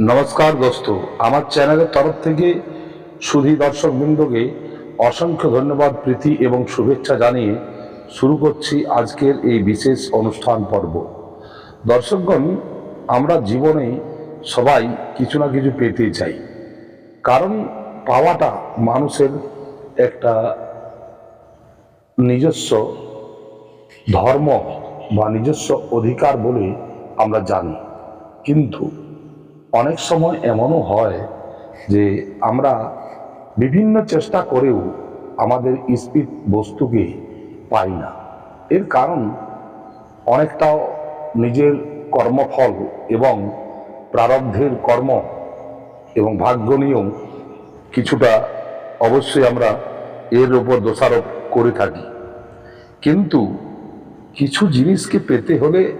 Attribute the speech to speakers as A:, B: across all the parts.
A: নমস্কার দোস্ত। আমার চ্যানেলের তরফ থেকে সুধী দর্শকবৃন্দকে অসংখ্য ধন্যবাদ, প্রীতি এবং শুভেচ্ছা জানিয়ে শুরু করছি আজকের এই বিশেষ অনুষ্ঠান পর্ব। দর্শকগণ, আমরা জীবনে সবাই কিছু না কিছু পেতে চাই। কারণ পাওয়াটা মানুষের একটা নিজস্ব ধর্ম বা নিজস্ব অধিকার বলে আমরা জানি। কিন্তু অনেক সময় এমনও হয় যে আমরা বিভিন্ন চেষ্টা করেও আমাদের স্পিড বস্তুকে পাই না। এর কারণ অনেকটাও নিজের কর্মফল এবং প্রারব্ধের কর্ম এবং ভাগ্য নিয়েও কিছুটা অবশ্যই আমরা এর উপর দোষারোপ করে থাকি। কিন্তু কিছু জিনিসকে পেতে হলে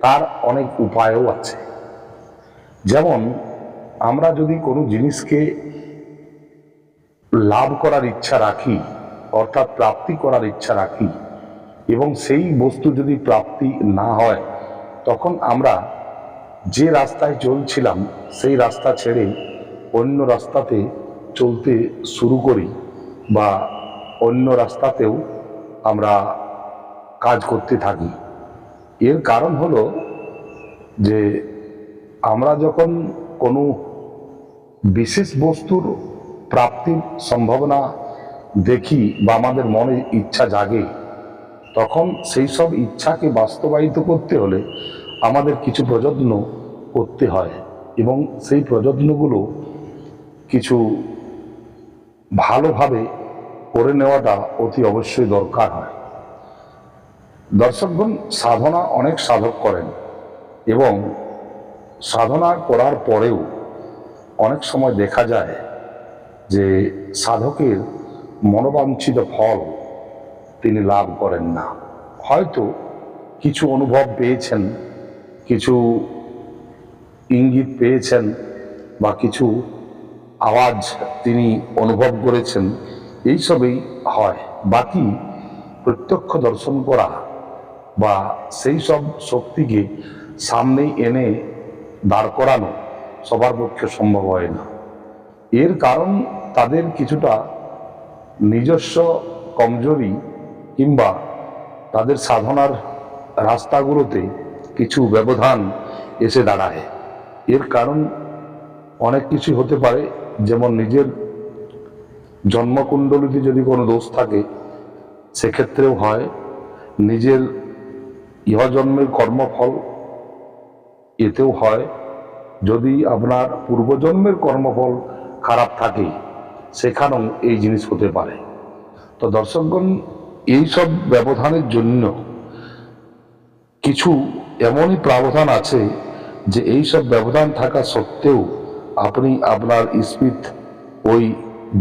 A: তার অনেক উপায়ও আছে। যেমন, আমরা যদি কোনো জিনিসকে লাভ করার ইচ্ছা রাখি, অর্থাৎ প্রাপ্তি করার ইচ্ছা রাখি, এবং সেই বস্তু যদি প্রাপ্তি না হয়, তখন আমরা যে রাস্তায় চলছিলাম, সেই রাস্তা ছেড়ে অন্য রাস্তাতে চলতে শুরু করি বা অন্য রাস্তাতেও আমরা কাজ করতে থাকি। এর কারণ হলো যে আমরা যখন কোনো বিশেষ বস্তুর প্রাপ্তির সম্ভাবনা দেখি বা আমাদের মনে ইচ্ছা জাগে, তখন সেই সব ইচ্ছাকে বাস্তবায়িত করতে হলে আমাদের কিছু প্রযত্ন করতে হয় এবং সেই প্রযত্নগুলো কিছু ভালোভাবে করে নেওয়াটা অতি অবশ্যই দরকার হয়। দর্শকগণ, সাধনা অনেক সাধক করেন এবং সাধনা করার পরেও অনেক সময় দেখা যায় যে সাধকের মনোবাঞ্ছিত ফল তিনি লাভ করেন না। হয়তো কিছু অনুভব পেয়েছেন, কিছু ইঙ্গিত পেয়েছেন বা কিছু আওয়াজ তিনি অনুভব করেছেন এইসবই হয়। বাকি প্রত্যক্ষ দর্শন করা বা সেই সব শক্তিকে সামনে এনে দাঁড় করানো সবার পক্ষে সম্ভব হয় না। এর কারণ তাদের কিছুটা নিজস্ব কমজোরি কিংবা তাদের সাধনার রাস্তাগুলোতে কিছু ব্যবধান এসে দাঁড়ায়। এর কারণ অনেক কিছু হতে পারে, যেমন নিজের জন্মকুণ্ডলিতে যদি কোনো দোষ থাকে, সেক্ষেত্রেও হয়। নিজের ইহজন্মের কর্মফল এতেও হয়, যদি আপনার পূর্বজন্মের কর্মফল খারাপ থাকে, সেখানেও এই জিনিস হতে পারে। তো দর্শকগণ এইসব ব্যবধানের জন্য কিছু এমনই প্রাবধান আছে যে এই সব ব্যবধান থাকা সত্ত্বেও আপনি আপনার স্পিড ওই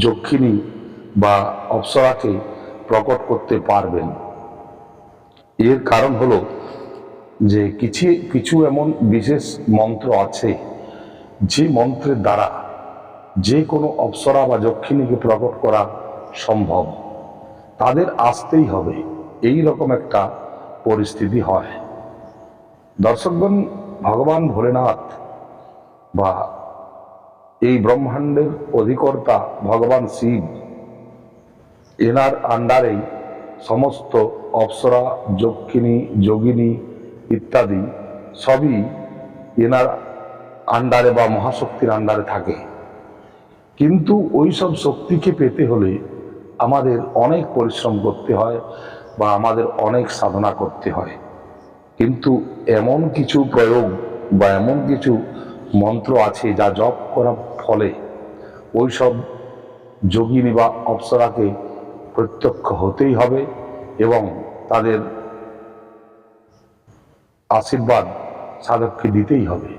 A: যক্ষিণী বা অপ্সরাকে প্রকট করতে পারবেন। এর কারণ হলো যে কিছু কিছু এমন বিশেষ মন্ত্র আছে, যে মন্ত্রের দ্বারা যে কোনো অপ্সরা বা যক্ষিণীকে প্রকট করা সম্ভব। তাদের আসতেই হবে। এই রকম একটা পরিস্থিতি হয়। দর্শকগণ, ভগবান ভোলেনাথ বা এই ব্রহ্মাণ্ডের অধিকর্তা ভগবান শিব, এনার আন্ডারেই সমস্ত অপ্সরা, যক্ষিণী, যোগিনী ইত্যাদি সবই এনার আন্ডারে বা মহাশক্তির আন্ডারে থাকে। কিন্তু ওই সব শক্তিকে পেতে হলে আমাদের অনেক পরিশ্রম করতে হয় বা আমাদের অনেক সাধনা করতে হয়। কিন্তু এমন কিছু প্রয়োগ বা এমন কিছু মন্ত্র আছে যা জপ করার ফলে ওই সব যোগিনী বা অপ্সরাকে প্রত্যক্ষ হতেই হবে এবং তাদের আশীর্বাদ সাধককে দিতেই হবে।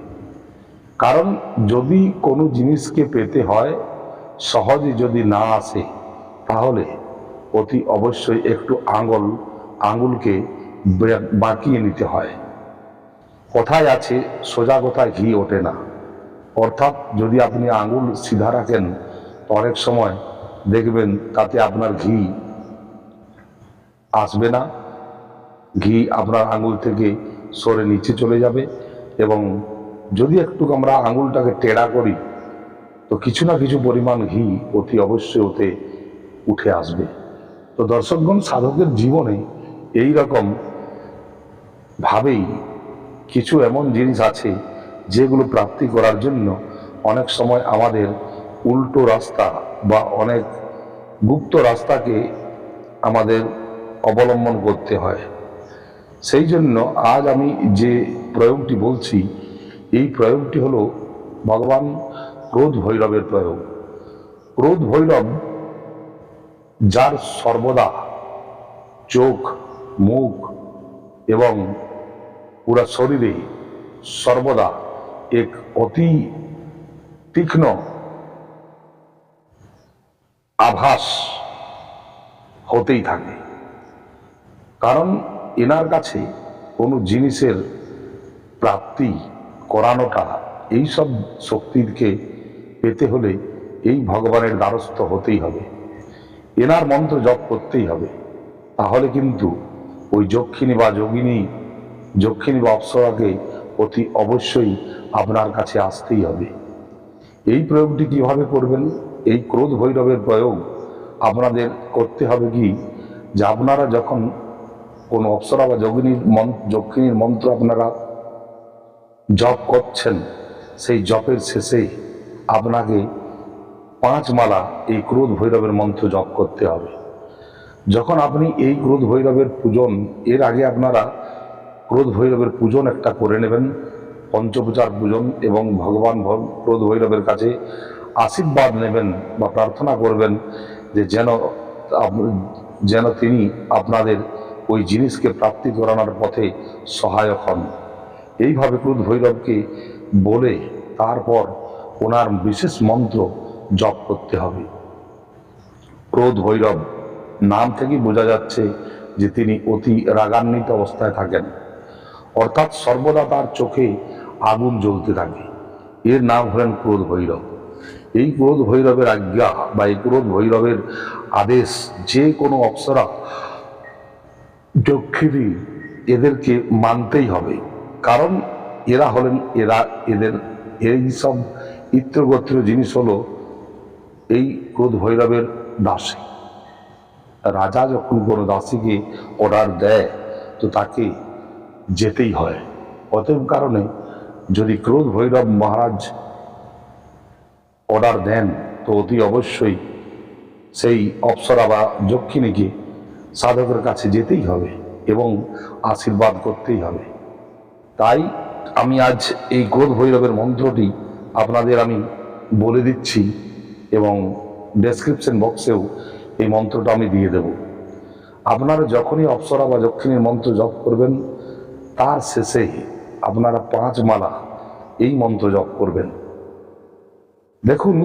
A: কারণ যদি কোনো জিনিসকে পেতে হয়, সহজে যদি না আসে, তাহলে অতি অবশ্যই একটু আঙুল, আঙুলকে বাঁকিয়ে নিতে হয়। কথায় আছে, সোজা কথায় ঘি ওঠে না। অর্থাৎ যদি আপনি আঙুল সিধা রাখেন অনেক সময় দেখবেন তাতে আপনার ঘি আসবে না। ঘি আপনার আঙুল থেকে সরে নিচে চলে যাবে এবং যদি একটু আমরা আঙুলটাকে টেড়া করি, তো কিছু না কিছু পরিমাণ ঘি অতি অবশ্যই ওতে উঠে আসবে। তো দর্শকগণ, সাধকের জীবনে এই রকম ভাবেই কিছু এমন জিনিস আছে যেগুলো প্রাপ্তি করার জন্য অনেক সময় আমাদের উল্টো রাস্তা বা অনেক গুপ্ত রাস্তাকে আমাদের অবলম্বন করতে হয়। সেই জন্য আজ আমি যে প্রয়োগটি বলছি, এই প্রয়োগটি হলো ভগবান ক্রোধ ভৈরবের প্রয়োগ। ক্রোধ ভৈরব যার সর্বদা চোখ, মুখ এবং পুরা শরীরে সর্বদা এক অতি তীক্ষ্ণ আভাস হতেই থাকে। কারণ এনার কাছে কোনো জিনিসের প্রাপ্তি করানোটা এই সব শক্তিকে পেতে হলে এই ভগবানের দ্বারস্থ হতেই হবে। এনার মন্ত্র জপ করতেই হবে। তাহলে কিন্তু ওই যক্ষিণী বা যোগিনী, যক্ষিণী বা অপ্সরাকে অতি অবশ্যই আপনার কাছে আসতেই হবে। এই প্রয়োগটি কীভাবে করবেন? এই ক্রোধ ভৈরবের প্রয়োগ আপনাদের করতে হবে কি? যে আপনারা যখন কোনো অপ্সরা বা যোগিনীর যক্ষিণীর মন্ত্র আপনারা জপ করছেন, সেই জপের শেষে আপনাকে পাঁচ মালা এই ক্রোধ ভৈরবের মন্ত্র জপ করতে হবে। যখন আপনি এই ক্রোধ ভৈরবের পূজন, এর আগে আপনারা ক্রোধ ভৈরবের পূজন একটা করে নেবেন, পঞ্চপূজার পূজন এবং ভগবান ক্রোধ ভৈরবের কাছে আশীর্বাদ নেবেন বা প্রার্থনা করবেন যে যেন যেন তিনি আপনাদের ওই জিনিসকে প্রাপ্তি করানোর পথে সহায়ক হন। এইভাবে ক্রোধ ভৈরবকে বলে তারপর ওনার বিশেষ মন্ত্র জপ করতে হবে। ক্রোধ ভৈরব, নাম থেকেই বোঝা যাচ্ছে যে তিনি অতি রাগান্বিত অবস্থায় থাকেন। অর্থাৎ সর্বদা তার চোখে আগুন জ্বলতে থাকে। এর নাম হলেন ক্রোধ ভৈরব। এই ক্রোধ ভৈরবের আজ্ঞা বা এই ক্রোধ ভৈরবের আদেশ যে কোনো অপ্সরা দক্ষিণী এদেরকে মানতেই হবে। কারণ এরা হলেন, এরা এদের, এই সব ইত্রগোত্র জিনিস হলো এই ক্রোধ ভৈরবের দাসী। রাজা যখন কোনো দাসীকে অর্ডার দেয়, তো তাকে যেতেই হয়। অতএব কারণে যদি ক্রোধ ভৈরব মহারাজ অর্ডার দেন, তো অতি অবশ্যই সেই অপ্সরা বা যক্ষিণীকে সাধকের কাছে যেতেই হবে এবং আশীর্বাদ করতেই হবে। তাই আমি আজ এই ক্রোধ ভৈরবের মন্ত্রটি আপনাদের আমি বলে দিচ্ছি এবং ডেসক্রিপশন বক্সেও এই মন্ত্রটা আমি দিয়ে দেব। আপনারা যখনই অপ্সরা বা যক্ষিণীর মন্ত্র জপ করবেন, তার শেষে আপনারা পাঁচ মালা এই মন্ত্র জপ করবেন। দেখুন,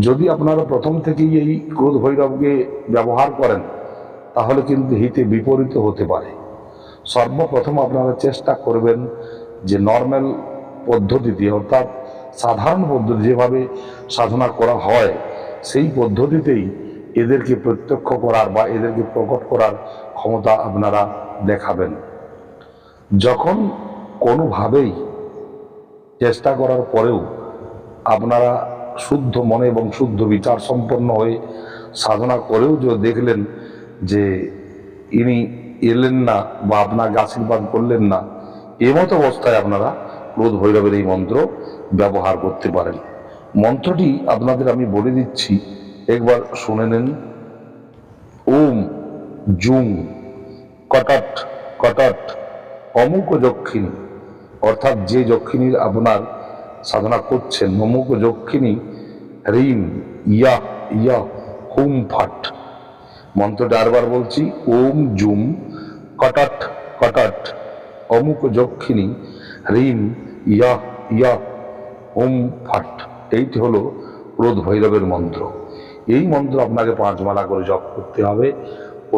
A: যদি আপনারা প্রথম থেকেই এই ক্রোধ ভৈরবকে ব্যবহার করেন তাহলে কিন্তু হিতে বিপরীত হতে পারে। সর্বপ্রথম আপনারা চেষ্টা করবেন যে নর্মাল পদ্ধতিতে অর্থাৎ সাধারণ পদ্ধতি যেভাবে সাধনা করা হয়, সেই পদ্ধতিতেই এদেরকে প্রত্যক্ষ করার বা এদেরকে প্রকট করার ক্ষমতা আপনারা দেখাবেন। যখন কোনোভাবেই চেষ্টা করার পরেও আপনারা শুদ্ধ মনে এবং শুদ্ধ বিচার সম্পন্ন হয়ে সাধনা করেও যদি দেখলেন যে ইনি এলেন না বা আপনাকে আশীর্বাদ করলেন না এমতো অবস্থায় আপনারা ক্রোধ ভৈরবের এই মন্ত্র ব্যবহার করতে পারেন। মন্ত্রটি আপনাদের আমি বলে দিচ্ছি, একবার শুনে নেন। ওম জুম কটট কটট অমুক যক্ষিণী, অর্থাৎ যে যক্ষিণীর আপনার সাধনা করছেন, অমুক যক্ষিণী রিম ইয়া ইয়া হুম ফাট। মন্ত্রটা আরবার বলছি, ওম জুম, কটট কটট, অমুক যক্ষিণী রিম ইয়া ইয়া, ওম ফাট। এইটি হলো ক্রোধ ভৈরবের মন্ত্র। এই মন্ত্র আপনাকে পাঁচ মালা করে জপ করতে হবে।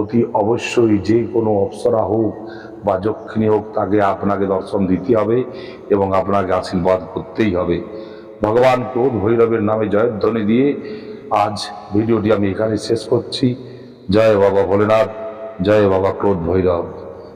A: অতি অবশ্যই যে কোনো অপ্সরা হোক বা যক্ষিণী হোক, তাকে আপনাকে দর্শন দিতে হবে এবং আপনাকে আশীর্বাদ করতেই হবে। ভগবান ক্রোধ ভৈরবের নামে জয়ধ্বনি দিয়ে আজ ভিডিওটি আমি এখানে শেষ করছি। জয় বাবা ভোলেনাথ জয় বাবা ক্রোধ ভৈরব।